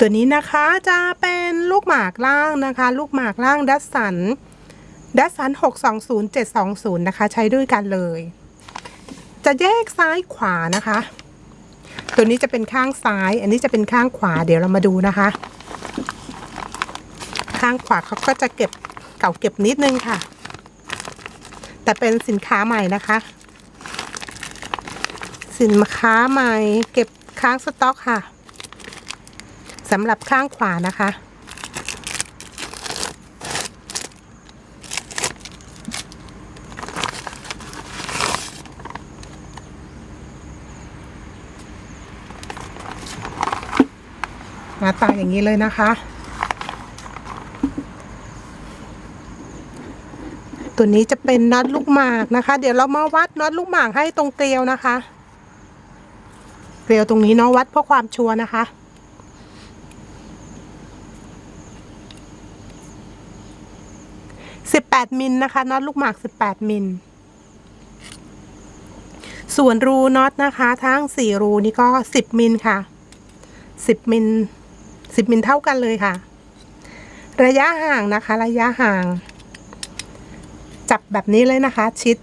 ตัวนี้นะคะจะเป็นลูกหมากล่างนะคะ ลูกหมากล่างดัสสันดัสสัน620 720 นะคะ ใช้ด้วยกันเลย จะแยกซ้ายขวานะคะ ตัวนี้จะเป็นข้างซ้าย อันนี้จะเป็นข้างขวาเดี๋ยวเรามาดูนะคะ ข้างขวาเขาก็จะเก็บเก่าเก็บนิดนึงค่ะ แต่เป็นสินค้าใหม่นะคะ สินค้าใหม่เก็บค้างสต็อกค่ะ สำหรับข้างขวานะคะหน้าตาอย่างนี้เลยนะคะ ตัวนี้จะเป็นน็อตลูกหมากนะคะ เดี๋ยวเรามาวัดน็อตลูกหมากให้ตรงเกลียวนะคะ เกลียวตรงนี้เนาะวัดเพื่อความชัวร์นะคะ สิบแปดมิลนะคะน็อตลูกหมากสิบแปดมิล ส่วนรูน็อตนะคะ ทั้งสี่รูนี่ก็สิบมิลค่ะสิบมิลสิบมิลเท่ากันเลยค่ะ ระยะห่างนะคะ ระยะห่าง จับแบบนี้เลยนะคะ ชิด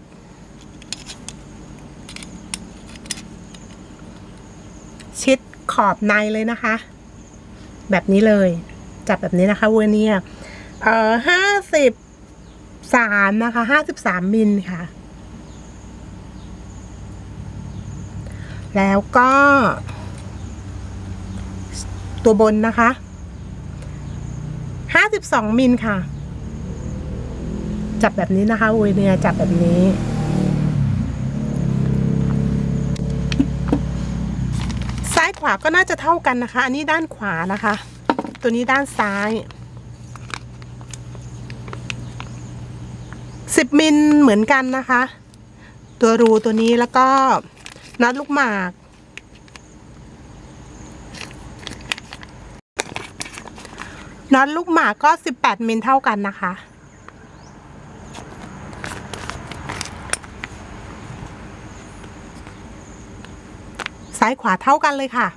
ชิดขอบในเลยนะคะ แบบนี้เลย จับแบบนี้นะคะเวเนียเอ่อห้าสิบ สามนะคะห้าสิบสามมิลค่ะ แล้วก็ ตัวบนนะคะห้าสิบสองมิลค่ะ จับแบบนี้นะคะเวอร์เนียจับแบบนี้ซ้ายขวาก็น่าจะเท่ากันนะคะ อันนี้ด้านขวานะคะ ตัวนี้ด้านซ้าย สิบมิลเหมือนกันนะคะ ตัวรูตัวนี้แล้วก็น็อตลูกหมาก น็อตลูกหมากก็สิบแปดมิลเท่ากันนะคะ ซ้ายขวาเท่ากันเลยค่ะ